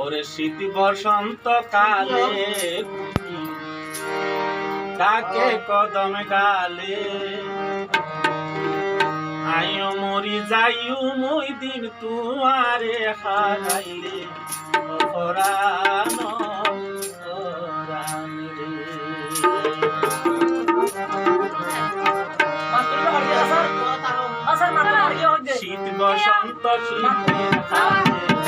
ওরে শীত বসন্ত কালে কাকে কদম গালে আইও মরি যাইও মই দিন তুমারে হারাইলে অপরানো শীত বসন্ত শীত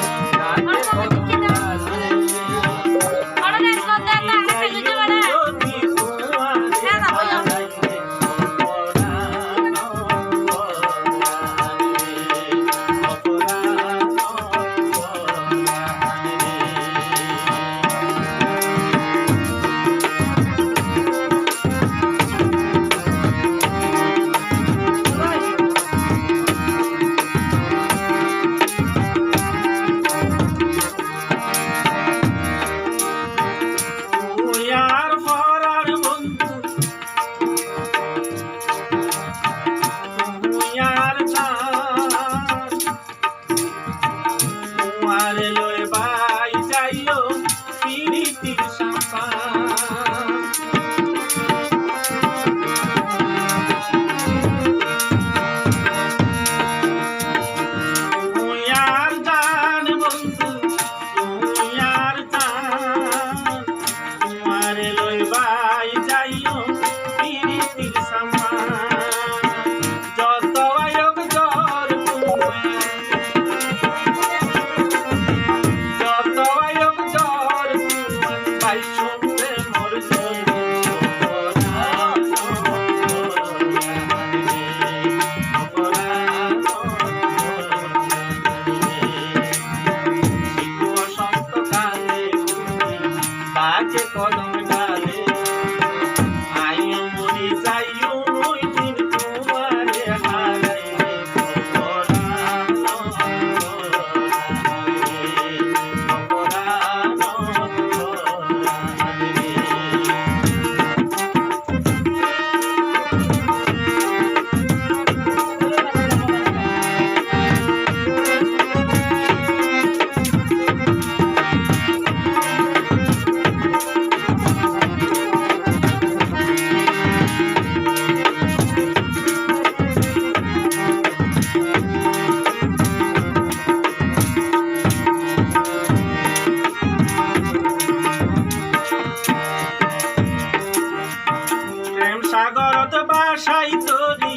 আশাই তরি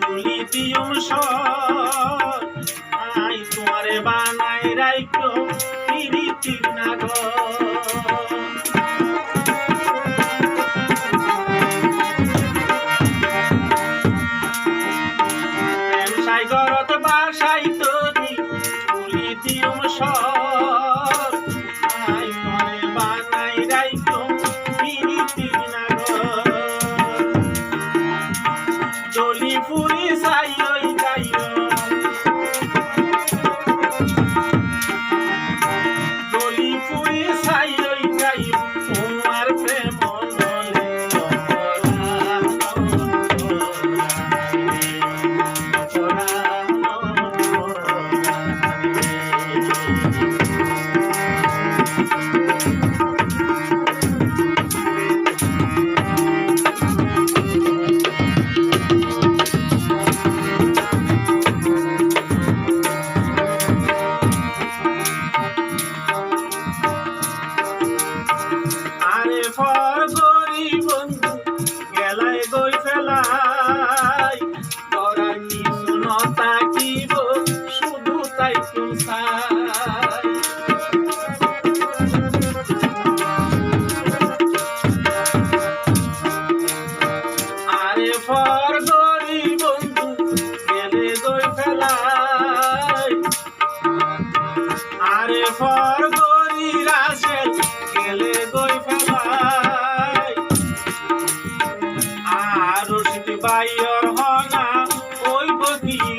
তুলি দিও সর আই তোমারে বানাই রাইকো পিরিতির নাগর। সাইগরত বাসাই তরি তুলি দিও সর পর গরির আসে গেলে গই ফেলাই। আর রশিদ বাইয়র হনা ওই বদিয়ে